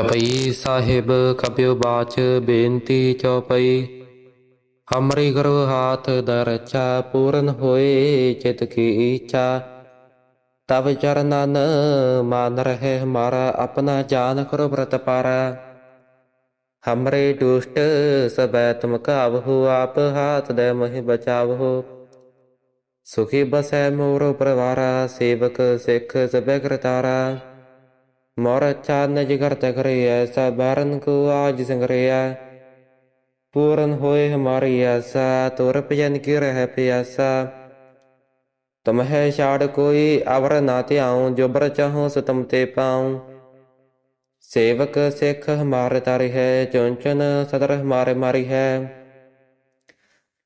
ਜਪਈ ਸਾਹਿਬ ਕਬਿਓ ਬਾਚ, ਬੇਨਤੀ ਚਉਪਈ ਹਮਰੀ ਗੁਰੂ ਹਾਥ ਦਰਚਾ, ਪੂਰਨ ਹੋਏ ਚਿਤ ਕੀ ਇੱਛਾ। ਤਬ ਚਰਨਨ ਮਾਨ ਰਹੇ ਹਮਾਰਾ ਆਪਣਾ ਜਾਨ ਕਰੋ ਬ੍ਰਤ ਪਾਰਾ। ਹਮਰੇ ਦੁਸ਼ਟ ਸਬੈ ਤੁਮ ਕਾਵਹੁ ਆਪ ਹਾਥ ਦੇ ਮਹਿ ਬਚਾਵਹੁ। ਸੁਖੀ ਬਸੈ ਮੋਰ ਪਰਵਾਰਾ, ਸੇਵਕ ਸਿੱਖ ਸਬੈ ਕਰਤਾਰਾ। ਮੋਰ ਅੱਛਾ ਨਿਜ ਕਰਤ ਕਰੇ ਐਸਾ ਬਰਨ ਕੋ ਆਜ ਸੰਗਰਿਆ ਪੂਰਨ ਹੋਏ ਹਮਾਰੀ ਆਸਾ, ਤੁਰ ਭਜਨ ਪਿਆਸਾ। ਤੁਮਹਿ ਛਾੜ ਕੋਈ ਅਵਰ ਨਾ ਧਿਆਉ, ਜੋ ਬਰ ਚਾਹੋ ਸਤਮ ਤੇ ਪਾਉ। ਸੇਵਕ ਸਿੱਖ ਹਮਾਰੇ ਤਾਰੇ ਹੈ ਚੁੰਚਨ ਸਦਰ ਹਮਾਰੇ ਮਾਰੀ ਹੈ।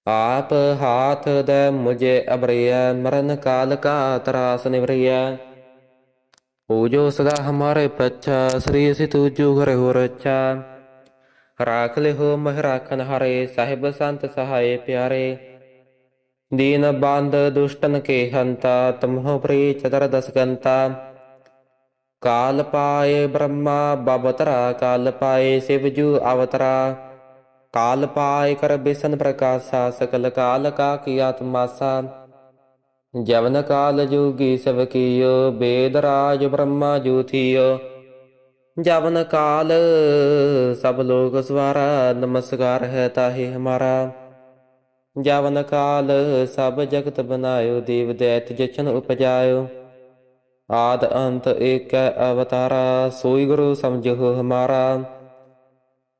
ਆਪ ਹਾਥ ਦੇ ਮੁਝੇ ਅਬਰਿਆ ਮਰਨ ਕਾਲ ਕਾ ਤਰਾਸ ਨਿਵਰਿਆ ਪੂਜੋ ਸਦਾ ਹਮਾਰੇ ਪੱਛਾ ਸ੍ਰੀ ਅਸੀਂ ਤੂਜੂ ਘਰੇ ਹੋ ਰੱਛਾ ਰਾਖ ਲਿਹੋ ਮਹਿ ਰਾਖਨ ਹਰੇ, ਸਾਹਿਬ ਸੰਤ ਸਹਾਏ ਪਿਆਰੇ। ਦੀਨ ਬੰਦ ਦੁਸ਼ਟਨ ਕੇ ਹੰਤਾ, ਤੁਮਹੁ ਪ੍ਰੀ ਚਦਰ ਦਸਗੰਤਾ ਕਾਲ ਪਾਏ ਬ੍ਰਹਮਾ ਬਬਤਰਾ ਕਾਲ ਪਾਏ ਸਿਵਜੂ ਅਵਤਰਾ। ਕਾਲ ਪਾਏ ਕਰ ਬਿਸਨ ਪ੍ਰਕਾਸ਼ਾ, ਸਕਲ ਕਾਲ ਕਾ ਕੀ ਆਤਮਾਸਾ। ਜਵਨ ਕਾਲ ਜੋਗੀ ਸਭ ਕੀਓ, ਬੇਦ ਰਾਜ ਬ੍ਰਹਮਾ ਜੂਥੀਓ। ਜਵਨ ਕਾਲ, ਸਭ ਲੋਕ ਸਵਾਰਾ, ਨਮਸਕਾਰ ਹੈ ਤਾਹੇ ਹਮਾਰਾ। ਜਵਨ ਕਾਲ, ਸਭ ਜਗਤ ਬਨਾਇਓ, ਦੇਵ ਦੈਤ ਜਚਨ ਉਪਜਾਇਓ। ਆਦ ਅੰਤ ਏਕ ਅਵਤਾਰਾ, ਸੋਈ ਗੁਰੂ ਸਮਝੋ ਹਮਾਰਾ।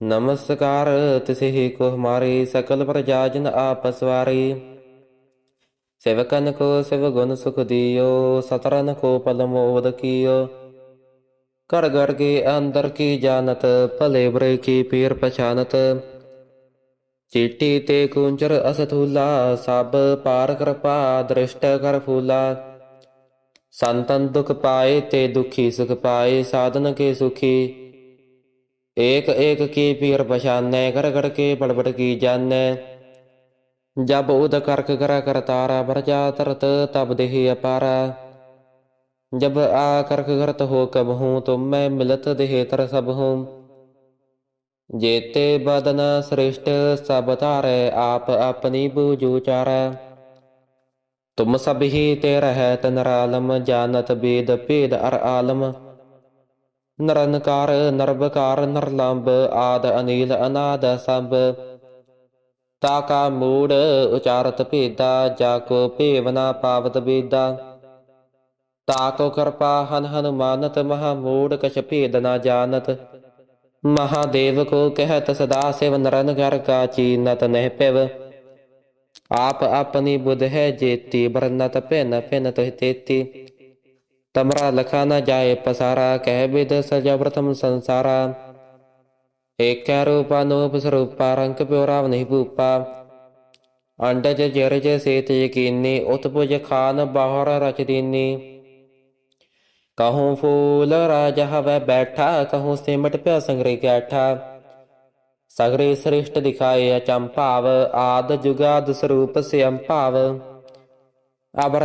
ਨਮਸਕਾਰ ਤਿਸੇ ਕੋ ਹਮਾਰੇ, ਸਕਲ ਪ੍ਰਜਾ ਜਨ ಸೆವಕನಕೋ ಸೆವಗೊನಸುಕು ದಿಯೋ ಸತರನಕೋ ಪಲಮೋ ಒದಕಿಯೋ करगर की अंदर की जानत पलेब्र की पीर पहचानत चिट्टी ते कुंजर असथूला सब पार कृपा दृष्ट कर फूला संतन दुख पाए ते दुखी सुख पाए साधन के सुखी एक एक की पीर पहचान कर कर के बड़बड़ की जान ਜਬ ਉਦ ਕਰਕ ਕਰਾ ਕਰਤਾਰਾ ਬਰਜਾ ਤਰਤ ਤਬ ਦੇਹ ਅਪਾਰਾ। ਜਬ ਆ ਕਰਕ ਕਰਤ ਹੋ ਕਬ ਹੂੰ, ਤੁਮ ਮੈਂ ਮਿਲਤ ਦੇਹ ਤਰ ਸਭ ਹੂੰ। ਜੇਤੇ ਬਦਨ ਸ੍ਰਿਸ਼ਟ ਸਭ ਧਾਰੈ, ਆਪ ਆਪਣੀ ਬੂਝੂ ਚਾਰੈ। ਤੁਮ ਸਭ ਹੀ ਤੇ ਰਹਿਤ ਨਰਾਲਮ ਜਾਨਤ ਬੇਦ ਭੇਦ ਅਰ ਆਲਮ। ਨਰਨਕਾਰ ਨਰਬਕਾਰ ਨਰਲੰਬ, ਆਦ ਅਨੀਲ, ਅਨਾਦ ਸਭ। ਤਾ ਕਾ ਮੂੜ ਉਚਾਰਤ ਭੇਦਾ, ਜਾ ਕੋ ਭੇਵਨਾ ਪਾਵਤ ਬੇਦਾ। ਤਾ ਕੋ ਕਿਰਪਾ ਹਨ ਹਨੁਮਾਨਤ, ਮਹਾ ਮੂੜ ਕਛ ਭੇਦ ਨਾ ਜਾਣਤ। ਮਹਾਦੇਵ ਕੋ ਕਹਿਤ ਸਦਾ ਸਿਵ ਨਰਨ ਘਰ ਕਾ ਚੀਨਤ ਨਹਿ ਪਿਵ। ਆਪ ਆਪਣੀ ਬੁਧ ਹੈ ਜੇਤੀ ਬਰਨਤ ਭਿਨ ਭਿਨ ਤੋਹਿ ਤੇਤੀ। ਤਮਰਾ ਲਖਾ ਨਾ ਜਾਏ ਪਸਾਰਾ, ਕਹਿ ਬਿਦ ਸਜਾ ਪ੍ਰਥਮ ਸੰਸਾਰਾ। ਏਕੈ ਰੂਪਾ ਨੂਪ ਸਰੂਪਾ ਰੰਗ ਪਿਓ ਰਾਵ ਨਹੀਂ ਭੂਪਾ ਅੰਡਜ ਜਰਜ ਸੇਤ ਯਕੀਨੀ ਉਤਪੁਜ ਖਾਨ ਬਾਹਰ ਰਚ ਕਹੂੰ ਫੂਲ ਰਾਜ ਹਵੈ ਬੈਠਾ ਕਹੂੰ ਸਿਮਟ ਪਿਆ ਸੰਗਰੇ ਗੈਠਾ ਸਗਰੇ ਸ੍ਰਿਸ਼ਟ ਦਿਖਾਏ ਅਚੰਭਾਵ ਆਦ ਜੁਗਾਦ ਸਰੂਪ ਸਿਅੰ ਭਾਵ ਅਬ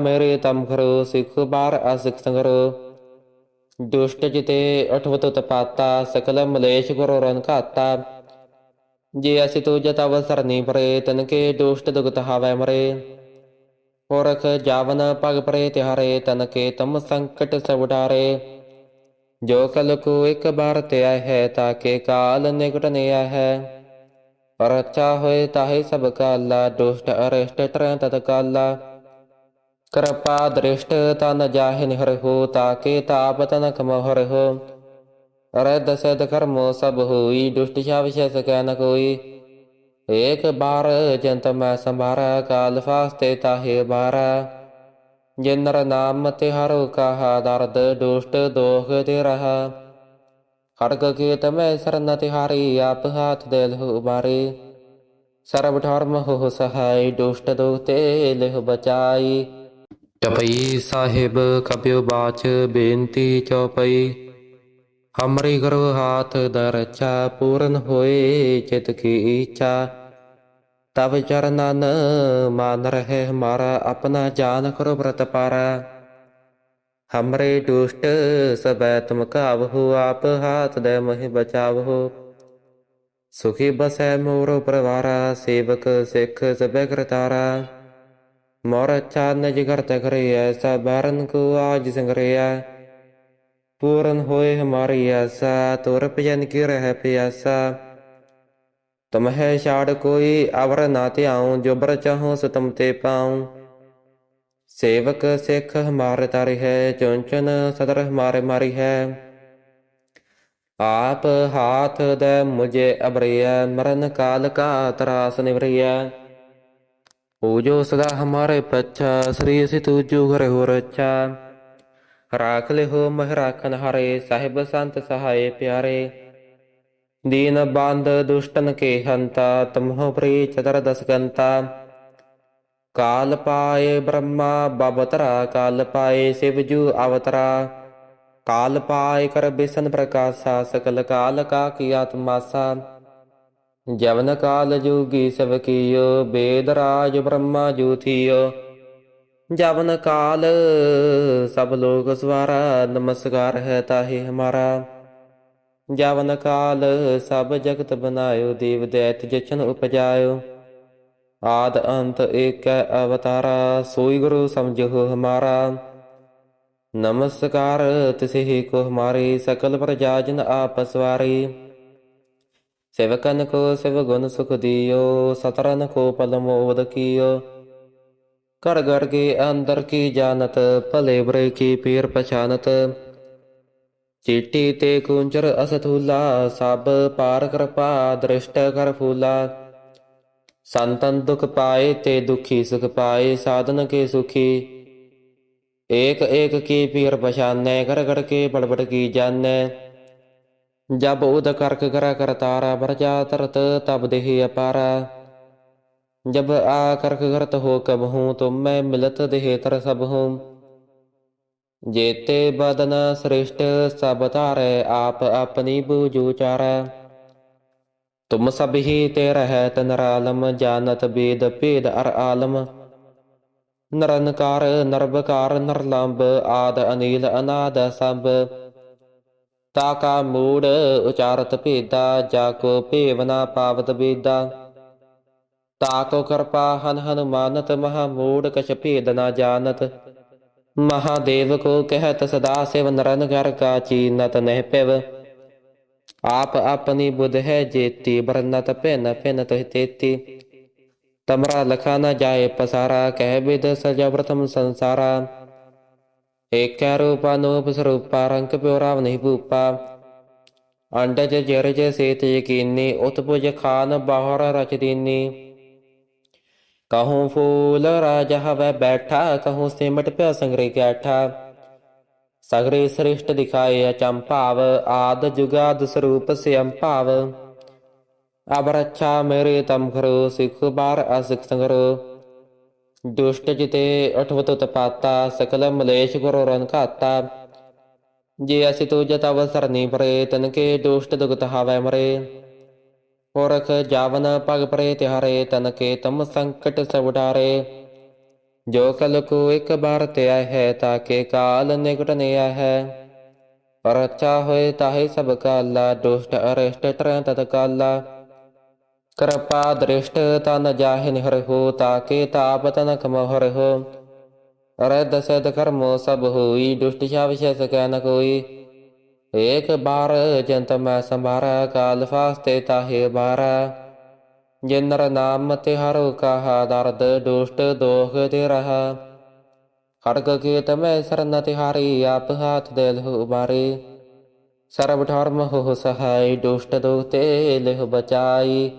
ਮੇਰੇ ਤਮ ਕਰੋ ਸਿਖ ਬਾਰ ਅਸਿਖ ਸੰਗਰੋ ਦੁਸ਼ਟ ਜਿਤੇ ਅਠਵਤ ਤਪਾਤਾ, ਸਕਲ ਮਲੇਸ਼ ਗੁਰੂ ਰਨ ਘਾਤਾ। ਜੇ ਅਸੀਂ ਤੋ ਜਤ ਅਵਸਰ ਪਰੇ, ਤਨ ਦੁਸ਼ਟ ਦੁਗਤ ਹਾਵੈ ਮਰੇ। ਔਰਖ ਜਾਵਨ ਪਗ ਪਰੇ ਤਿਹਾਰੇ, ਤਨ ਤਮ ਸੰਕਟ ਸਭ ਉਡਾਰੇ। ਜੋ ਕਲ ਕੋ ਇੱਕ ਬਾਰ ਤੇ ਆਇ ਹੈ ਤਾਕੇ ਕਾਲ ਨਿਕਟ ਨੇ ਆਇ ਹੈ ਰੱਛਾ ਹੋਏ ਤਾਹੇ ਸਭ ਕਾਲਾ, ਦੁਸ਼ਟ ਅਰਿਸ਼ਟ ਟਰੈ ਤਤ ਕਾਲਾ। ਕਿਰਪਾ ਦ੍ਰਿਸ਼ਟ ਤਨ ਜਾਹਿ ਨਿਹਰ ਹੋ ਤਾਕੇ ਤਾਪ ਤਨ ਕਮ ਹੋ ਅਰੇ ਦਸਦ ਕਰਮੋ ਸਭ ਹੋਈ, ਦੁਸ਼ਟ ਛਾਵਿਸ਼ੈ ਸਕੈ ਨ ਕੋਈ। ਏਕ ਬਾਰ ਜੰਤ ਮੈਂ ਸੰਭਾਰਾ, ਕਾਲ ਫਾਸਤੇ ਤਾਹੇ ਬਾਰਾ। ਜਿਨਰ ਨਾਮ ਤੇ ਹਰੋ ਕਹਾ ਦਰਦ, ਦੁਸ਼ਟ ਦੋਖ ਤੇ ਰਹਾ। ਖੜਗ ਕੇ ਤਮੈ ਸਰਨ ਤਿਹਾਰੀ, ਆਪ ਹਾਥ ਦੇ ਲਹੁ ਬਾਰੇ। ਸਰਬ ਧਰਮ ਹੋ ਸਹਾਈ, ਦੁਸ਼ਟ ਦੋਖ ਤੇ ਲਿਹ ਬਚਾਈ। ਚਪਈ ਸਾਹਿਬ ਕਬਿਉ ਬਾਚ, ਬੇਨਤੀ ਚਉਪਈ ਹਮਰੀ ਗੁਰੂ ਹਾਥ ਦਰਚਾ, ਪੂਰਨ ਹੋਏ ਚਿਤ ਕੀ ਇੱਛਾ। ਤਬ ਚਰਨਨ ਮਾਨ ਰਹੇ ਹਮਾਰਾ ਆਪਣਾ ਜਾਨ ਕਰੋ ਬ੍ਰਤ ਪਾਰਾ। ਹਮਰੇ ਦੁਸ਼ਟ ਸਬੈ ਤੁਮ ਕਾਵ ਹੋ ਆਪ ਹਾਥ ਦੇ ਮਹਿ ਬਚਾਵ ਹੋ ਸੁਖੀ ਬਸੈ ਮੋਰ ਪਰਵਾਰਾ, ਸੇਵਕ ਸਿੱਖ ਸਬੈ ਕਰਤਾਰਾ। ਮੋਰਚਾ ਜਿਗਰ ਤਕਰੀ ਐਸਾ ਬਾਰਨ ਕੋ ਆਜ ਸੰਗਰਿਆ ਪੂਰਨ ਹੋਏ ਹਮਾਰੀ ਐਸਾ ਤੁਰ ਭਜਨ ਕੀ ਰਹਿ ਪਿਆਸਾ। ਤਮਹਿ ਛਾੜ ਕੋਈ ਅਵਰ ਨਾ ਧਿਆਉ ਜੋਬਰ ਚਾਹੋ ਸਤਮ ਤੇ ਪਾਉ। ਸੇਵਕ ਸਿੱਖ ਹਮਾਰ ਤਾਰਿ ਹੈ ਚੁੰਚਨ ਸਦਰ ਹਮਾਰੇ ਮਾਰੀ ਹੈ। ਆਪ ਹਾਥ ਦੇ ਮੁਝੇ ਅਬਰਿਆ ਮਰਨ ਕਾਲ ਕਾ ਤਰਾਸ ਨਿਵਰਿਆ पूजो सदा हमारे पच्छा श्री सितु जुघर हो रच्छा राख ले हो मह राखन हरे साहिब संत सहाय प्यारे दीन बांध दुष्टन के हंता तमहो प्री चतर दस गंता काल पाए ब्रह्मा बाबतरा काल पाए शिवजू अवतरा काल पाए कर बिसन प्रकाशा सकल काल का किया तमाशा ਜਵਨ ਕਾਲ ਜੋਗੀ ਸਭ ਕੀਓ, ਬੇਦ ਰਾਜ ਬ੍ਰਹਮਾ ਜੋਥੀਓ। ਜਵਨ ਕਾਲ, ਸਭ ਲੋਕ ਸਵਾਰਾ, ਨਮਸਕਾਰ ਹੈ ਤਾਹੀ ਹਮਾਰਾ। ਜਵਨ ਕਾਲ, ਸਭ ਜਗਤ ਬਨਾਇਓ ਦੇਵ ਦੈਤ ਜਚਨ ਉਪਜਾਇਓ। ਆਦ ਅੰਤ ਏਕ ਅਵਤਾਰਾ, ਸੋਈ ਗੁਰੂ ਸਮਝੋ ਹਮਾਰਾ। ਨਮਸਕਾਰ ਤਿਸਹੀ ਕੋ ਹਮਾਰੇ, ਸਕਲ ਪ੍ਰਜਾਜਨ ਆਪਸਵਾਰੀ සෙවකනකෝ සෙවගොන සුකදීයෝ සතරනකෝ පළමෝවදකීයෝ කරගර්ගේ අන්දර්කී ජානත පලේවරයකී පීර්පචානත චිට්ටීතේ කුංචර අසතුල්ලා සබ පාරකරපා දෘෂ්ට කරපුුල්ලා සන්තන්දුක පායේ තේ දුක්කී සුක පායේ සාධනකේ සුකී ඒක ඒකකී පීරපශාන්නෑ කරකටකේ පළපටකී ජන්නේ ਜਬ ਉਦ ਕਰਕ ਕਰ ਤਾਰਾ ਵਰਜਾ ਤਰਤ ਤਬ ਦੇਹ ਅਪਾਰਾ। ਜਬ ਆ ਕਰਕ ਕਰਤ ਹੋ ਕਬ ਹੂੰ, ਤੁਮ ਮੈਂ ਮਿਲਤ ਦੇਹ ਤਰ ਸਭ ਹੂੰ। ਜੇਤੇ ਬਦਨ ਸ੍ਰਿਸ਼ਟ, ਸਭ ਧਾਰੈ ਆਪ ਆਪਣੀ ਬੂਜੂ ਚਾਰੈ। ਤੁਮ ਸਭ ਹੀ ਤੇ ਰਹਿ ਤਨ ਰਾਲਮ ਜਾਨਤ ਬੇਦ ਭੇਦ ਅਰ ਆਲਮ। ਨਰਨਕਾਰ ਨਰਬਕਾਰ ਨਰਲੰਬ, ਆਦ ਅਨੀਲ, ਅਨਾਦ ਸੰਭ। ਤਾ ਕਾ ਮੂੜ ਉਚਾਰਤ ਭੇਦਾ, ਜਾ ਭੇਵਨਾ ਪਾਵਤ ਬੇਦਾ। ਤਾ ਕੋ ਕਿਰਪਾ ਹਨ ਹਨੁਮਾਨਤ, ਮਹਾ ਮੂੜ ਕਛ ਭੇਦ ਨਾ ਜਾਣਤ। ਮਹਾਦੇਵ ਕੋ ਕਹਿਤ ਸਦਾ ਸਿਵ ਨਰਨ ਕਰ ਕਾ ਚੀਨਤ ਨਹਿ ਪਿਵ। ਆਪ ਆਪਣੀ ਬੁਧ ਹੈ ਜੇਤੀ ਬਰਨਤ ਭਿਨ ਭਿਨ ਤੋਹਿ ਤੇਤੀ। ਤਮਰਾ ਲਖਾ ਨਾ ਜਾਏ ਪਸਾਰਾ, ਕਹਿ ਬਿਦ ਸਜਾ ਵਰਤਮ ਸੰਸਾਰਾ। ਏਕੈ ਰੂਪ ਅਨੂਪ ਸਰੂਪ ਰੰਗ ਪਿਓ ਰਾਮ ਨਹੀਂ ਭੂਪਾ। ਅੰਡਜ ਜਰਜ ਸੇਤ ਯਕੀਨੀ ਉਤਪੁਜ ਖਾਨ ਬਾਹਰ ਰਚਦੀਨੀ ਕਹੂੰ ਫੂਲ ਰਾਜ ਹਵੇ ਬੈਠਾ, ਕਹੂੰ ਸਿਮਟ ਪਿਆ ਸੰਗਰੇ ਗੈਠਾ ਸਗਰੇ ਸ੍ਰਿਸ਼ਟ ਦਿਖਾਏ ਅਚੰਭਾਵ ਆਦ ਜੁਗਾਦ ਸਰੂਪ ਸਿਅੰਭਾਵ ਅਬਰਛਾ ਮੇਰੇ ਤਮਖਰੋ, ਸਿਖ ਬਾਰ ਅਸਿਖ ਸੰਗਰੋ। ਦੁਸ਼ਟ ਜਿਤੇ ਅਠਵਤ ਤਪਾਤਾ, ਸਕਲ ਮਲੇਸ਼ ਗੁਰੂ ਰਨ ਘਾਤਾ। ਜੇ ਅਸੀਂ ਤੋ ਜਤ ਅਵਸਰ ਨਹੀਂ ਪਰੇ ਤਨ ਕੇ ਦੁਸ਼ਟ ਦੁਗਤ ਹਾਵੈ ਮਰੇ। ਔਰਖ ਜਾਵਨ ਪਗ ਪਰੇ ਤਿਹਾਰੇ ਤਨ ਤਮ ਸੰਕਟ ਸਭ ਜੋ ਕਲ ਕੋ ਇੱਕ ਬਾਰ ਤੇ ਆਇ ਹੈ, ਤਾਕੇ ਕਾਲ ਨਿਕਟ ਨਿਆ ਹੈ। ਪਰ ਅੱਛਾ ਹੋਏ ਤਾਹੇ ਸਭ ਕਾਲਾ, ਦੁਸ਼ਟ ਅਰਿਸ਼ਟ ਟਰੈ ਤਤ ਕਾਲਾ ਕਿਰਪਾ ਦ੍ਰਿਸ਼ਟ ਤਨ ਜਾਹਿ ਨਿਹਰਹੁ ਤਾਕੇ ਤਾਪ ਤਨਕ ਮਹਰਹੁ ਰਦ ਸਦ ਕਰਮੋ ਸਭ ਹੋਈ, ਦੁਸ਼ਟ ਸ਼ਾਵ ਸ਼ਸ ਕੈ ਨ ਕੋਈ। ਏਕ ਬਾਰ ਜੰਤ ਮੈਂ ਸੰਭਾਰਾ, ਕਾਲ ਫਾਸਤੇ ਤਾਹੇ ਬਾਰਾ ਜਿਨਰ ਨਾਮ ਤੇ ਹਰੁ ਕਹਾ ਦਰਦ, ਦੁਸ਼ਟ ਦੋਖ ਤੇ ਰਹਾ ਖੜਗ ਕੀਤ ਮੈਂ ਸਰਨ ਤੇ ਹਾਰੀ ਆਪ ਹਾਥ ਦੇ ਲਹੁ ਬਾਰੇ ਸਰਬ ਧਰਮ ਹੋ ਸਹਾਈ, ਦੁਸ਼ਟ ਦੋਖ ਤੇ ਲਹੁ ਬਚਾਈ।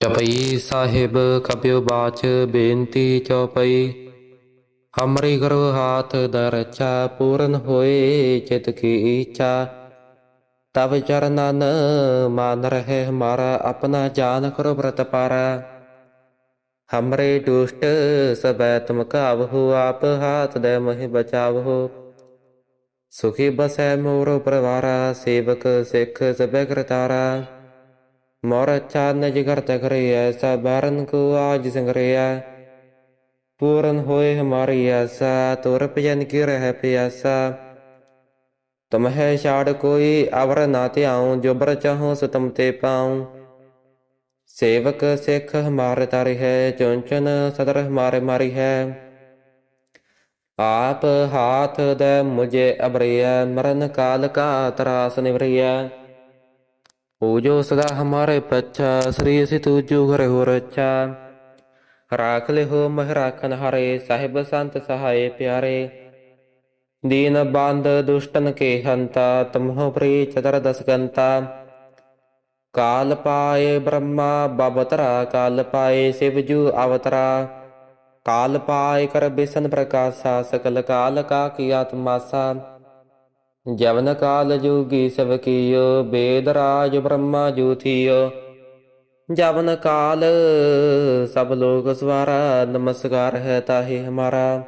ਚਪਈ ਸਾਹਿਬ ਕਬਿਓ ਬਾਚ, ਬੇਨਤੀ ਚਉਪਈ ਹਮਰੀ ਗੁਰੂ ਹਾਥ ਦਰਚਾ, ਪੂਰਨ ਹੋਏ ਚਿਤ ਕੀ ਇੱਛਾ। ਤਬ ਚਰਨਨ ਮਾਨ ਰਹੇ ਹਮਾਰਾ ਆਪਣਾ ਜਾਨ ਕਰੋ ਵਰਤ ਪਾਰਾ। ਹਮਰੇ ਦੁਸ਼ਟ ਸਬੈ ਤੁਮ ਕਾਵਹੁ ਆਪ ਹਾਥ ਦੇ ਮਹਿ ਬਚਾਵਹੁ। ਸੁਖੀ ਬਸੈ ਮੋਰ ਪਰਵਾਰਾ, ਸੇਵਕ ਸਿੱਖ ਸਬੈ ਕਰਤਾਰਾ। Moracane Jakarta Kriya Sabaran ku ajis Kriya Puran hoy ਹਮਾਰੀ ਆਸਾ, ਤੁਰ ਭਜਨ ਕੀ ਰਹਿ ਪਿਆਸਾ। ਤਮਹਿ ਛਾੜ ਕੋਈ ਅਵਰ ਨਾ ਧਿਆਉ, ਜੋ ਬਰ ਚਾਹੋ ਸੋ ਤਮ ਤੇ ਪਾਉ। ਸੇਵਕ ਸਿੱਖ ਹਮਾਰ ਤਰ ਹੈ ਚੁੰਚਨ ਸਦਰ ਹਮਾਰ ਮਾਰੀ ਹੈ। ਆਪ ਹਾਥ ਦੇ ਮੁਝੇ ਅਬਰਿਆ ਮਰਨ ਕਾਲ ਕਾ ਤਰਾਸ ਨਿਵਰਿਆ पूजो सदा हमारे पच्छा श्री असि तूजो घर हो रच्छा राख ले हो मह राखन हरे साहिब संत सहाय प्यारे दीन बांध दुष्टन के हंता तुमहो प्री चतर दस गंता काल पाए ब्रह्मा बबतरा काल पाए शिवजू अवतरा काल पाए कर बिसन प्रकाशा सकल काल का किया तमासा ਜਵਨ ਕਾਲ ਜੋਗੀ ਸਭ ਕੀਓ, ਬੇਦ ਰਾਜ ਬ੍ਰਹਮਾ ਜੋਥੀਓ। ਜਵਨ ਕਾਲ, ਸਭ ਲੋਕ ਸਵਾਰਾ, ਨਮਸਕਾਰ ਹੈ ਤਾਹੀ ਹਮਾਰਾ।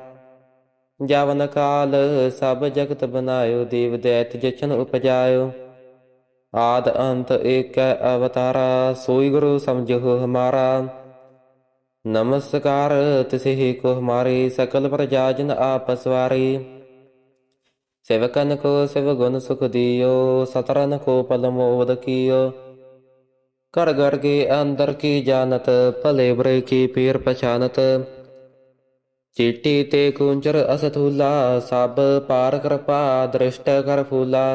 ਜਵਨ ਕਾਲ, ਸਭ ਜਗਤ ਬਨਾਇਓ, ਦੇਵ ਦੈਤ ਜਚਨ ਉਪਜਾਇਓ। ਆਦ ਅੰਤ ਏਕ ਅਵਤਾਰਾ, ਸੋਈ ਗੁਰੂ ਸਮਝੋ ਹਮਾਰਾ। ਨਮਸਕਾਰ ਤਿਸਹਿ ਕੋ ਹਮਾਰੇ, ਸਕਲ ਪ੍ਰਜਾਜਨ ਆਪਸਵਾਰੇ සෙවකනකෝ සෙවගොන සුකදීයෝ සතරනකෝ පළමෝ වදකීයෝ කරගර්ගේ අන්දර්කී ජානත පලේබ්‍රයකී පීර් පචානත චිට්ටීතේ කුංචර අසතුල්ලා සබ පාරකරපා දෘෂ්ට කරපුුල්ලා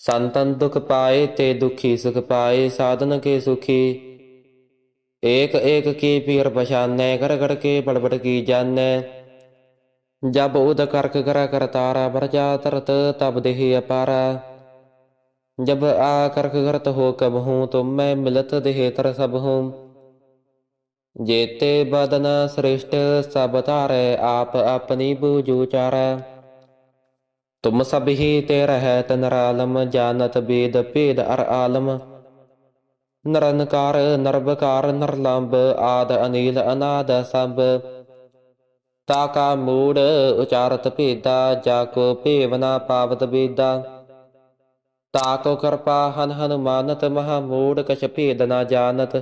සන්තන්දුක පායේ තේ දුක්කී සුක පායේ සාධනකේ සුකී ඒක ඒකකී පීර පශාන්නෑ කරකරකේ පළපටකී ජන්නේ ਜਬ ਉਦ ਕਰਕ ਕਰ ਤਾਰਾ ਬਰਜਾ ਤਰਤ ਤਬ ਦੇਹ ਅਪਾਰਾ। ਜਬ ਆ ਕਰਕ ਕਰਤ ਹੋ ਕਬ ਹੂੰ, ਤੁਮ ਮੈਂ ਮਿਲਤ ਦੇਹ ਤਰ ਸਭ ਹੂੰ। ਜੇਤੇ ਬਦਨ ਸ੍ਰਿਸ਼ਟ ਸਭ ਧਾਰੈ, ਆਪ ਆਪਣੀ ਬੂਜੂ ਚਾਰੈ। ਤੁਮ ਸਭ ਹੀ ਤੇ ਰਹਿ ਤਨ ਰਾਲਮ, ਜਾਨਤ ਬੇਦ ਭੇਦ ਅਰ ਆਲਮ। ਨਰਨਕਾਰ ਨਰਬਕਾਰ ਨਰਲੰਬ, ਆਦ ਅਨੀਲ, ਅਨਾਦ ਸਭ। ਤਾ ਕਾ ਮੂੜ ਉਚਾਰਤ ਭੇਦਾ, ਜਾ ਕੋ ਭੇਵਨਾ ਪਾਵਤ ਬੇਦਾ। ਤਾ ਕੋ ਕਿਰਪਾ ਹਨ ਹਨੁਮਾਨਤ, ਮਹਾ ਮੂੜ ਕਛ ਭੇਦ ਨਾ ਜਾਣਤ।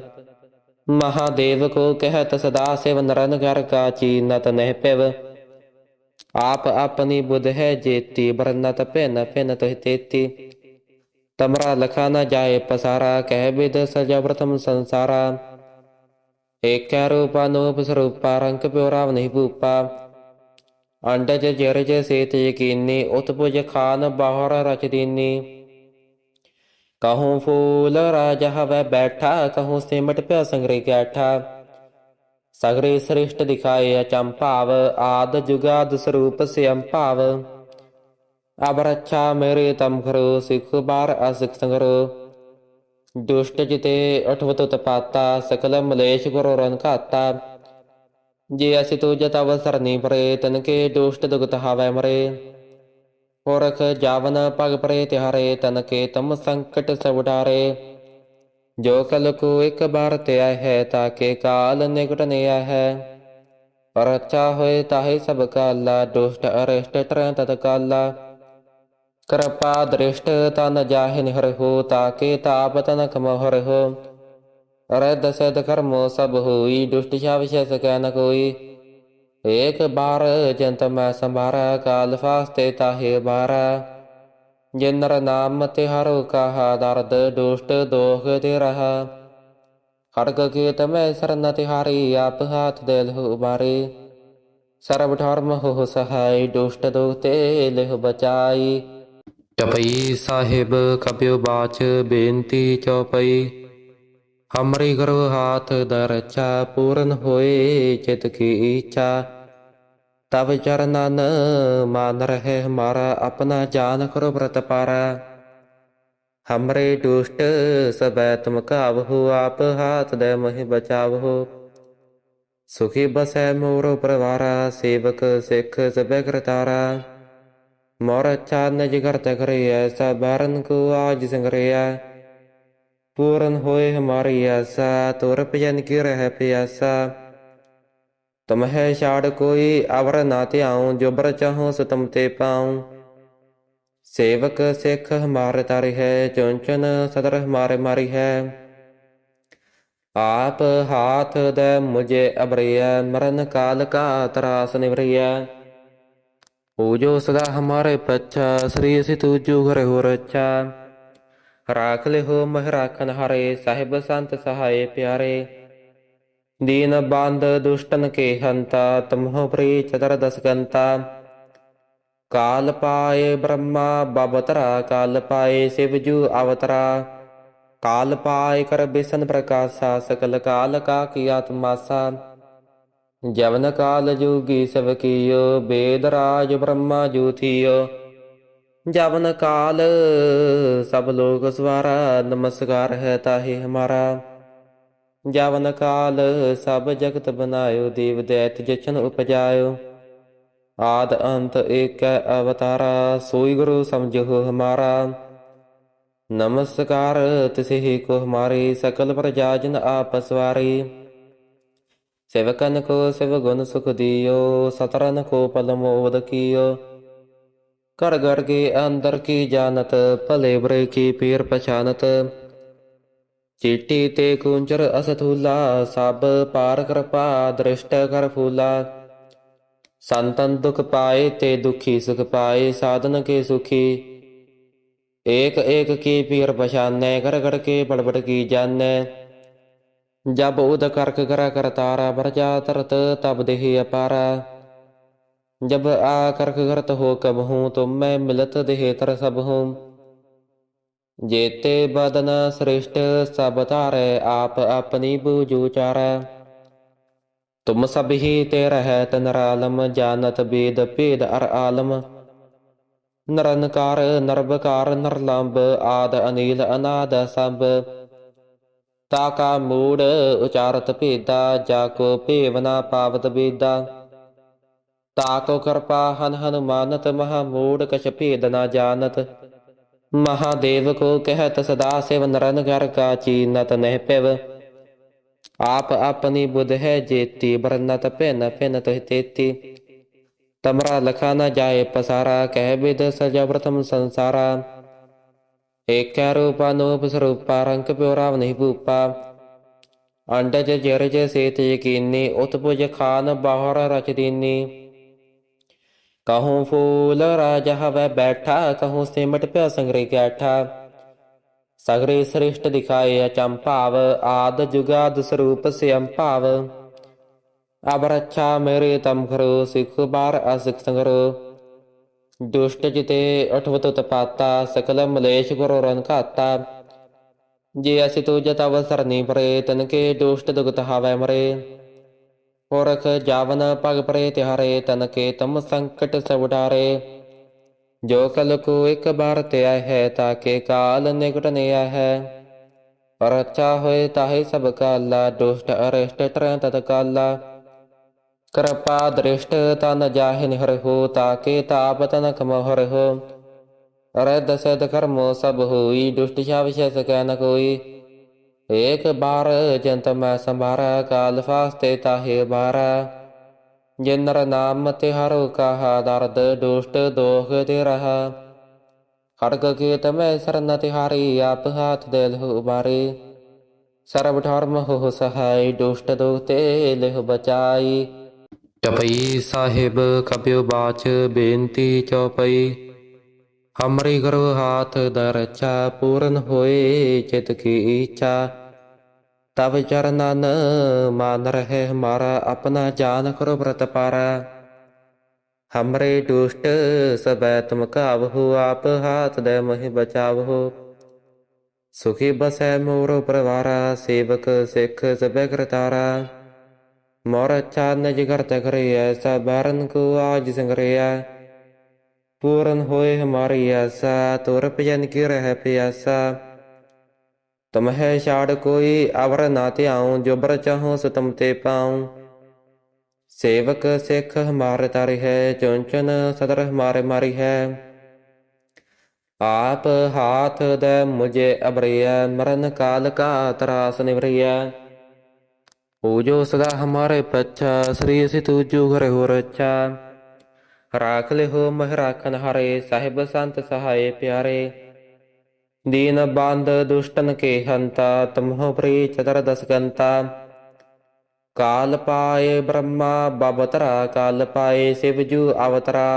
ਮਹਾਦੇਵ ਕੋ ਕਹਿਤ ਸਦਾ ਸਿਵ ਨਰਨ ਘਰ ਕਾ ਚੀਨਤ ਨਹਿ ਪਿਵ। ਆਪ ਆਪਣੀ ਬੁੱਧ ਹੈ ਜੇਤੀ ਬਰਨਤ ਭਿਨ ਭਿਨ ਤੋਹਿ ਤੇਤੀ। ਤਮਰਾ ਲਖਾ ਨਾ ਜਾਏ ਪਸਾਰਾ, ਕਹਿ ਬਿਦ ਸਜਾ ਪ੍ਰਥਮ ਸੰਸਾਰਾ। ਏਕੈ ਰੂਪਾ ਨੂਪ ਸਰੂਪਾ ਰੰਗ ਪਿਓ ਰਾਵ ਨਹੀਂ ਭੂਪਾ ਅੰਡਜ ਜਰਜ ਸੇਤ ਯਕੀਨੀ ਉਤਪੁਜ ਖਾਨ ਬਾਹਰ ਰਚ ਦੀਨੀ ਕਹੂੰ ਫੂਲ ਰਾਜ ਹਵੈ ਬੈਠਾ ਕਹੂੰ ਸਿਮਟ ਪਿਆ ਸੰਗਰੇ ਗੈਠਾ ਸਗਰੇ ਸ੍ਰਿਸ਼ਟ ਦਿਖਾਏ ਅਚੰਭਾਵ ਆਦ ਜੁਗਾਦ ਸਰੂਪ ਸਿਅੰ ਭਾਵ ਅਬ ਮੇਰੇ ਤਮ ਕਰੋ ਸਿਖ ਬਾਰ ਅਸਿਖ ਸੰਗਰੋ ਦੁਸ਼ਟ ਜਿਤੇ ਅਠਵਤ ਤਪਾਤਾ, ਸਕਲ ਮਲੇਸ਼ ਗੁਰੂ ਰਨ ਘਾਤਾ। ਜੇ ਅਸੀਂ ਤੋ ਜਤ ਅਵਸਰ ਨੀ ਪਰੇ, ਤਨ ਕੇ ਦੁਸ਼ਟ ਦੁਗਤ ਹਾਵੈ ਮਰੇ। ਪੁਰਖ ਜਾਵਨ ਪਗ ਪਰੇ ਤਿਹਾਰੇ, ਤਨ ਕੇ ਤਮ ਸੰਕਟ ਸਭ ਉਡਾਰੇ। ਜੋ ਕਲ ਕੋ ਇੱਕ ਬਾਰ ਤੇ ਆਇ ਹੈ। ਤਾਕੇ ਕਾਲ ਨਿਕਟ ਨੇ ਕਿਰਪਾ ਦ੍ਰਿਸ਼ਟ ਤਨ ਜਾਹਿ ਨਿਹਰ ਹੋ ਤਾਕੇ ਤਾਪ ਤਨ ਕਮ ਹੋ ਅਰੇ ਦਸਦ ਕਰਮੋ ਸਭ ਹੋਈ, ਦੁਸ਼ਟ ਛਾਵ ਛਸ ਕੈ ਨ ਕੋਈ। ਏਕ ਬਾਰ ਜੰਤ ਮੈਂ ਸੰਭਾਰਾ, ਕਾਲ ਫਾਸਤੇ ਤਾਹੇ ਬਾਰਾ। ਜਿਨਰ ਨਾਮ ਤੇ ਹਰੋ ਕਹਾ ਦਰਦ, ਦੁਸ਼ਟ ਦੋਖ ਤੇ ਰਹਾ। ਖੜਗ ਕੇ ਤਮੈ ਸਰਨ ਤਿਹਾਰੀ, ਆਪ ਹਾਥ ਦੇ ਲਹੁ ਬਾਰੇ। ਸਰਬ ਧਰਮ ਹੋ ਸਹਾਈ, ਦੁਸ਼ਟ ਦੋਖ ਤੇ ਲਹੁ ਬਚਾਈ। ਟਪਈ ਸਾਹਿਬ ਕਬਿਓ ਬਾਚ, ਬੇਨਤੀ ਚਉਪਈ ਹਮਰੀ ਕਰੋ ਹਾਥ ਦਰਚਾ, ਪੂਰਨ ਹੋਏ ਚਿਤ ਕੀ ਇੱਛਾ। ਤਬ ਚਰਨਨ ਮਾਨ ਰਹੇ ਹਮਾਰਾ ਆਪਣਾ ਜਾਨ ਕਰੋ ਪ੍ਰਤ ਪਾਰਾ। ਹਮਰੇ ਦੁਸ਼ਟ ਸਬੈ ਤੁਮ ਕਾਵ ਹੋ ਆਪ ਹਾਥ ਦੇ ਮਹਿ ਬਚਾਵ ਹੋ ਸੁਖੀ ਬਸੈ ਮੋਰੋ ਪਰਵਾਰਾ, ਸੇਵਕ ਸਿੱਖ ਸਬੈ ਕਰਤਾਰਾ। ਮੋਰਚਾ ਜਿਗਰ ਤਕਰੀ ਐਸਾ ਬਾਰਨ ਕੋ ਆਜ ਸੰਗਰਿਆ ਪੂਰਨ ਹੋਏ ਹਮਾਰੀ ਐਸਾ ਤੁਰ ਭਜਨ ਕੀ ਰਹਿ ਪਿਆਸਾ। ਤਮਹਿ ਛਾੜ ਕੋਈ ਅਵਰ ਨਾ ਧਿਆਉ ਜੋਬਰ ਚਾਹੋ ਸਤਮ ਤੇ ਪਾਉ। ਸੇਵਕ ਸਿੱਖ ਹਮਾਰ ਤਾਰਿ ਹੈ ਚੁੰਚਨ ਸਦਰ ਹਮਾਰੇ ਮਾਰੀ ਹੈ। ਆਪ ਹਾਥ ਦੇ ਮੁਝੇ ਅਬਰਿਆ ਮਰਨ ਕਾਲ ਕਾ ਤਰਾਸ ਨਿਵਰਿਆ पूजो सदा हमारे पच्छा श्री असि तूजू घर हो रच्छा राख ले हो मह राखन हरे साहिब संत सहाय प्यारे दीन बांध दुष्टन के हंता तुमहो प्री चतर दस गंता काल पाए ब्रह्मा बबतरा काल पाए शिवजू अवतरा काल पाए कर बिसन प्रकाशा सकल काल का किया तमासा ਜਵਨ ਕਾਲ ਜੋਗੀ ਸਭ ਕੀਓ, ਬੇਦ ਰਾਜ ਬ੍ਰਹਮਾ ਜੂਥੀਓ। ਜਵਨ ਕਾਲ ਸਭ ਲੋਕ ਸਵਾਰਾ, ਨਮਸਕਾਰ ਹੈ ਤਾਹੀ ਹਮਾਰਾ। ਜਵਨ ਕਾਲ ਸਭ ਜਗਤ ਬਨਾਇਓ, ਦੇਵ ਦੈਤ ਜਚਨ ਉਪਜਾਇਓ। ਆਦ ਅੰਤ ਏਕ ਅਵਤਾਰਾ, ਸੋਈ ਗੁਰੂ ਸਮਝੋ ਹਮਾਰਾ। ਨਮਸਕਾਰ ਤਿਸਹਿ ਕੋ ਹਮਾਰੇ, ਸਕਲ ਪ੍ਰਜਾਜਨ ਆਪਸਵਾਰੀ සෙවකනකෝ සෙවගොන සුකදීයෝ සතරනකෝ පළමෝවදකීයෝ කරගර්ගේ අන්දර්කී ජානත පලේවරයකී පීර්පචානත චිට්ටීතේ කුංචර අසතුල්ලා සබ පාරකරපා දෘෂ්ට කරපුුල්ලා සන්තන්දුක පායේ තේ දුක්කී සුක පායේ සාධනකේ සුකී ඒක ඒකකී පීරපශාන්නෑ කරකරකේ පළපටකී ජන්නේ ਜਬ ਉਦ ਕਰਕ ਕਰ ਤਾਰਾ ਵਰਜਾ ਤਰਤ, ਤਬ ਦੇਹ ਅਪਾਰਾ। ਜਬ ਆ ਕਰਕ ਕਰਤ ਹੋ ਕਬ ਹੂੰ, ਤੁਮ ਮੈਂ ਮਿਲਤ ਦੇਹ ਤਰ ਸਭ ਹੂੰ। ਜੇਤੇ ਬਦਨ ਸ੍ਰਿਸ਼ਟ, ਸਭ ਧਾਰੈ ਆਪ ਆਪਣੀ ਬੂਜੂ ਚਾਰੈ। ਤੁਮ ਸਭ ਹੀ ਤੇ ਰਹਿ ਤਨ ਰਾਲਮ ਜਾਣਤ ਬੇਦ ਭੇਦ ਅਰ ਆਲਮ। ਨਰਨਕਾਰ ਨਰਬਕਾਰ ਨਰਲੰਬ, ਆਦ ਅਨੀਲ, ਅਨਾਦ ਸਭ। ਤਾ ਕਾ ਮੂੜ ਉਚਾਰਤ ਭੇਦਾ, ਜਾ ਭੇਵਨਾ ਪਾਵਤ ਬੇਦਾ। ਤਾ ਕੋ ਕਿਰਪਾ ਹਨ ਹਨੁਮਾਨਤ, ਮਹਾ ਮੂੜ ਕਛ ਭੇਦ ਨਾ ਜਾਣਤ। ਮਹਾਦੇਵ ਕੋ ਕਹਿਤ ਸਦਾ ਸਿਵ ਨਰਨ ਘਰ ਕਾ ਚੀਨਤ ਨਹਿ ਪਿਵ। ਆਪ ਆਪਣੀ ਬੁਧ ਹੈ ਜੇਤੀ ਬਰਨਤ ਭਿਨ ਭਿਨ ਤੋਹਿ ਤੇਤੀ। ਤਮਰਾ ਲਖਾ ਨਾ ਜਾਏ ਪਸਾਰਾ, ਕਹਿ ਬਿਦ ਸਜਾ ਪ੍ਰਥਮ ਸੰਸਾਰਾ। ਏਕੈ ਰੂਪ ਅਨੂਪ ਸਰੂਪ ਰੰਗ ਪਿਓ ਰਾਮ ਨਹੀਂ ਭੂਪਾ। ਅੰਡਜ ਜਿਰਜ ਸੇਤ ਯਕੀਨੀ ਉਤਪੁਜ ਖਾਨ ਬਾਹਰ ਰਚਦੀਨੀ ਕਹੂੰ ਫੂਲ ਰਾਜ ਹਵੇ ਬੈਠਾ, ਕਹੂੰ ਸਿਮਟ ਪਿਆ ਸੰਗਰੇ ਗੈਠਾ ਸਗਰੇ ਸ੍ਰਿਸ਼ਟ ਦਿਖਾਏ ਅਚੰਭਾਵ ਆਦ ਜੁਗਾਦ ਸਰੂਪ ਸਿਅੰਭਾਵ ਅਬਰਛਾ ਮੇਰੇ ਤਮਖਰੋ, ਸਿਖ ਬਾਰ ਅਸਿਖ ਸੰਗਰੋ। सिमट प्या संग्रे गैठा सगरे श्रेष्ठ दिखाए अचंभाव आद जुगाद स्वरूप से भाव अब रक्षा मेरे तम करो सिख बार असिख संगरो दुष्ट जिते अठवत तपाता सकल मलेश गुरु रन खाता जे असि तो जत अवसर नी परे तन के दुष्ट दुगत हावै मरे पुरख जावन पग परे तिहारे तन के तम संकट सब डारे जो कल को एक बार त्या है ताके काल निकट निया है पर अच्छा होए ताहे सब काला दुष्ट अरिष्ट टर तत्काला ਕਿਰਪਾ ਦ੍ਰਿਸ਼ਟ ਤਨ ਜਾਹਿ ਨਿਹਰਹੁ ਤਾਕੇ ਤਾਪ ਤਨ ਕਮਹਰਹੁ ਰਦ ਸਦ ਕਰਮੋ ਸਭ ਹੋਈ, ਦੁਸ਼ਟ ਸ਼ਾਵ ਸ਼ਸ ਕੈ ਨ ਕੋਈ। ਏਕ ਬਾਰ ਜੰਤ ਮੈਂ ਸੰਭਾਰੈ, ਕਾਲ ਫਾਸਤੇ ਤਾਹੇ ਬਾਰੈ ਜਿਨਰ ਨਾਮ ਤੇ ਹਰੁ ਕਹਾ ਦਰਦ, ਦੁਸ਼ਟ ਦੋਖ ਤੇ ਰਹਾ ਖੜਗ ਕੀਤ ਮੈਂ ਸਰਨ ਤਿਹਾਰੀ, ਆਪ ਹਾਥ ਦੇ ਲਹੁ ਬਾਰੇ ਸਰਬ ਧਰਮ ਹੋ ਸਹਾਈ, ਦੁਸ਼ਟ ਦੋਖ ਤੇ ਲਹੁ ਬਚਾਈ। ਚਪਈ ਸਾਹਿਬ ਕਬਿਓ ਬਾਚ, ਬੇਨਤੀ ਚਉਪਈ ਹਮਰੀ ਗੁਰੂ ਹਾਥ ਦਰਚਾ, ਪੂਰਨ ਹੋਏ ਚਿਤ ਕੀ ਇੱਛਾ। ਤਬ ਚਰਨਨ ਮਾਨ ਰਹੇ ਹਮਾਰਾ ਆਪਣਾ ਜਾਨ ਕਰੋ ਬ੍ਰਤ ਪਾਰਾ। ਹਮਰੇ ਦੁਸ਼ਟ ਸਬੈ ਤੁਮ ਕਾਵਹੁ ਆਪ ਹਾਥ ਦੇ ਮਹਿ ਬਚਾਵਹੁ। ਸੁਖੀ ਬਸੈ ਮੋਰ ਪਰਵਾਰਾ, ਸੇਵਕ ਸਿੱਖ ਸਬੈ ਕਰਤਾਰਾ। Morčan Jakarta ਐਸਾ Sabaran ਕੋ ajisan Kriya ਪੂਰਨ ਹੋਏ ਹਮਾਰੀ ਐਸਾ ਤੁਰ ਭਜਨ ਕੀ ਰਹਿ ਪਿਆਸਾ। ਤਮਹਿ ਛਾੜ ਕੋਈ ਅਵਰ ਨਾ ਧਿਆਉ ਜੋਬਰ ਚਾਹੋ ਸੋ ਤੇ ਪਾਉ। ਸੇਵਕ ਸਿੱਖ ਹਮਾਰ ਤਰ ਹੈ ਚੁੰਚਨ ਸਦਰ ਹਮਾਰੇ ਮਾਰੀ ਹੈ। ਆਪ ਹਾਥ ਦੇ ਮੁਝੇ ਅਬਰਿਆ ਮਰਨ ਕਾਲ ਕਾ ਤਰਾਸ ਨਿਵਰਿਆ पूजो सदा हमारे पच्छा श्री असि तूजू घर हो रच्छा राख ले हो मह राखन हरे साहिब संत सहाय प्यारे दीन बांध दुष्टन के हंता तुमहो प्री चतर दस गंता काल पाए ब्रह्मा बबतरा काल पाए शिवजू अवतरा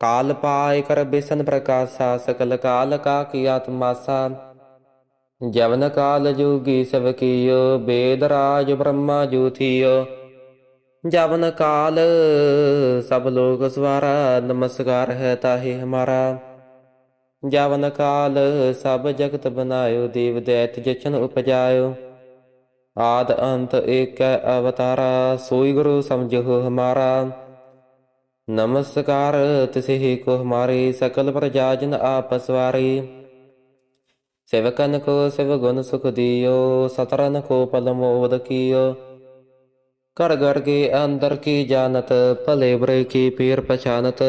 काल पाए कर बिसन प्रकाशा सकल काल का किया तमासा ਜਵਨ ਕਾਲ ਜੋਗੀ ਸਭ ਕੀਓ, ਬੇਦ ਰਾਜ ਬ੍ਰਹਮਾ ਜੋਥੀਓ। ਜਵਨ ਕਾਲ, ਸਭ ਲੋਕ ਸਵਾਰਾ, ਨਮਸਕਾਰ ਹੈ ਤਾਹੀ ਹਮਾਰਾ। ਜਵਨ ਕਾਲ, ਸਭ ਜਗਤ ਬਨਾਇਓ, ਦੇਵ ਦੈਤ ਜਚਨ ਉਪਜਾਇਓ। ਆਦ ਅੰਤ ਏਕ ਅਵਤਾਰਾ, ਸੋਈ ਗੁਰੂ ਸਮਝੋ ਹਮਾਰਾ। ਨਮਸਕਾਰ ਤਿਸਹੀ ਕੋ ਹਮਾਰੇ, ਸਕਲ ਪ੍ਰਜਾਜਨ ਆਪਸਵਾਰੀ ಸೆವಕನಕೋ ಸೆವಗೊನಸುಕು ದಿಯೋ ಸತರನಕೋ ಪಲಮೋ ಒದಕಿಯೋ करगर की अंदर की जानत पलेब्र की पीर पहचानत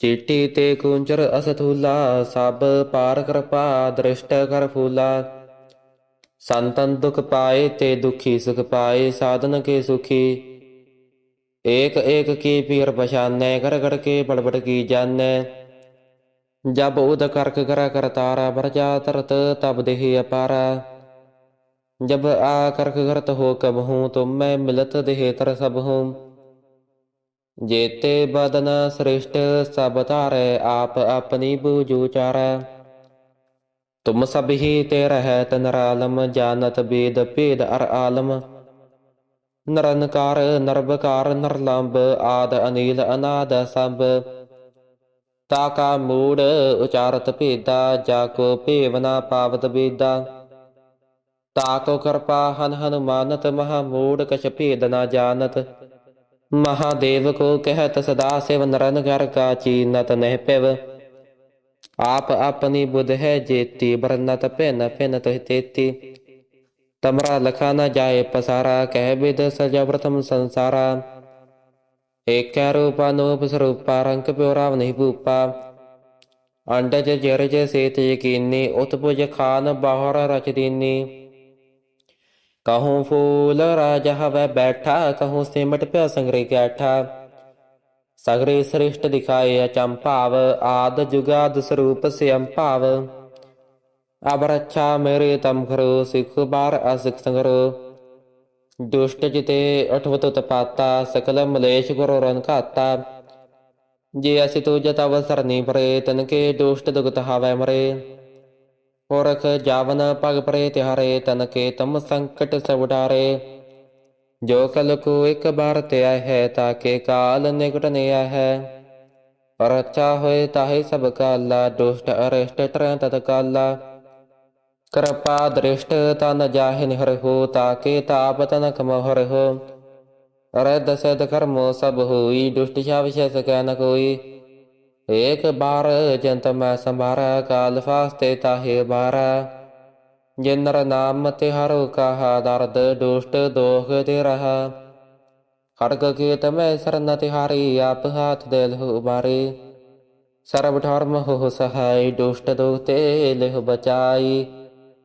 चिट्टी ते कुंजर असथूला सब पार कृपा दृष्ट कर फूला संतन दुख पाए ते दुखी सुख पाए साधन के सुखी एक एक की पीर पहचान कर कर के बड़बड़ की जान ਜਬ ਉਦ ਕਰਕ ਕਰ ਤਾਰਾ ਬਰਜਾ ਤਰਤ ਤਬ ਦੇਹ ਅਪਾਰਾ। ਜਬ ਆ ਕਰਕ ਕਰਤ ਹੋ ਕਬ ਹੂੰ, ਤੁਮ ਮੈਂ ਮਿਲਤ ਦੇਹ ਤਰ ਸਭ ਹੂੰ। ਜੇਤੇ ਬਦਨ ਸ੍ਰਿਸ਼ਟ ਸਭ ਧਾਰੈ, ਆਪ ਆਪਣੀ ਬੂਜੂ ਚਾਰੈ। ਤੁਮ ਸਭ ਹੀ ਤੇ ਰਹਿ ਤਨ ਰਾਲਮ, ਜਾਨਤ ਬੇਦ ਭੇਦ ਅਰ ਆਲਮ। ਨਰਨਕਾਰ ਨਰਬਕਾਰ ਨਰਲੰਬ, ਆਦ ਅਨੀਲ, ਅਨਾਦ ਸਭ। ਤਾ ਕਾ ਮੂੜ ਉਚਾਰਤ ਭੇਦਾ, ਜਾ ਕੋ ਭੇਵਨਾ ਪਾਵਤ ਬੇਦਾ। ਤਾ ਕੋ ਕਿਰਪਾ ਹਨ ਹਨੁਮਾਨਤ, ਮਹਾ ਮੂੜ ਕਛ ਭੇਦ ਨਾ ਜਾਣਤ। ਮਹਾਦੇਵ ਕੋ ਕਹਿਤ ਸਦਾ ਸਿਵ ਨਰਨ ਘਰ ਕਾ ਚੀਨਤ ਨਹਿ ਪਿਵ। ਆਪ ਆਪਣੀ ਬੁਧ ਹੈ ਜੇਤੀ ਬਰਨਤ ਭਿਨ ਭਿਨ ਤੋਹਿ ਤੇਤੀ। ਤਮਰਾ ਲਖਾ ਨਾ ਜਾਏ ਪਸਾਰਾ, ਕਹਿ ਬਿਦ ਸਜਾ ਪ੍ਰਥਮ ਸੰਸਾਰਾ। ਏਕੈ ਰੂਪਾ ਨੂਪ ਸਰੂਪਾ ਰੰਗ ਪਿਓ ਰਾਵ ਨਹੀਂ ਭੂਪਾ ਅੰਡਜ ਜਰਜ ਸੇਤ ਯਕੀਨੀ ਉਤਪੁਜ ਖਾਨ ਬਾਹਰ ਰਚ ਦੀਨੀ ਕਹੂੰ ਫੂਲ ਰਾਜ ਹਵੈ ਬੈਠਾ ਕਹੂੰ ਸਿਮਟ ਪਿਆ ਸੰਗਰੇ ਕੈਠਾ ਸਗਰੇ ਸ੍ਰਿਸ਼ਟ ਦਿਖਾਏ ਅਚੰਭਾਵ ਆਦ ਜੁਗਾਦ ਸਰੂਪ ਸਿਅੰ ਭਾਵ ਅਬ ਮੇਰੇ ਤਮ ਕਰੋ ਸਿਖ ਬਾਰ ਅਸਿਖ ਸੰਗਰੋ ਦੁਸ਼ਟ ਜਿਤੇ ਅਠਵਤ ਤਪਾਤਾ, ਸਕਲ ਮਲੇਸ਼ ਗੁਰੂ ਰਨ ਘਾਤਾ। ਜੇ ਅਸੀਂ ਤੋ ਜਤ ਅਵਸਰ ਨੀ ਪਰੇ, ਤਨ ਕੇ ਦੁਸ਼ਟ ਦੁਗਤ ਹਾਵੈ ਮਰੇ। ਪੁਰਖ ਜਾਵਨ ਪਗ ਪਰੇ ਤਿਹਾਰੇ, ਤਨ ਕੇ ਤਮ ਸੰਕਟ ਸਭ ਡਾਰੇ ਜੋ ਕਲ ਕੋ ਇੱਕ ਬਾਰ ਤੇ ਆਇ ਹੈ। ਤਾਕੇ ਕਾਲ ਨਿਕਟ ਨੇ ਕਿਰਪਾ ਦ੍ਰਿਸ਼ਟ ਤਨ ਜਾਹਿ ਨਿਹਰ ਹੋ, ਤਾਕੇ ਤਾਪ ਤਨ ਕਮ ਹੋ। ਅਰੇ ਦਸਦ ਕਰਮੋ ਸਭ ਹੋਈ, ਦੁਸ਼ਟ ਛਾ ਵਿਸ਼ੈ ਸਕੈ ਨ ਕੋਈ। ਏਕ ਬਾਰ ਜੰਤ ਮੈਂ ਸੰਭਾਰਾ, ਕਾਲ ਫਾਸਤੇ ਤਾਹੇ ਬਾਰਾ। ਜਿਨਰ ਨਾਮ ਤੇ ਹਰੋ ਕਹਾ ਦਰਦ, ਦੁਸ਼ਟ ਦੋਖ ਤੇ ਰਹਾ। ਖੜਗ ਕੀਤ ਮੈਂ ਸਰਨ ਤਿਹਾਰੀ, ਆਪ ਹਾਥ ਦੇ ਲਹੁ ਬਾਰੇ। ਸਰਬ ਧਰਮ ਹੋ ਸਹਾਈ, ਦੁਸ਼ਟ ਦੋਖ ਤੇ ਲਿਹ ਬਚਾਈ।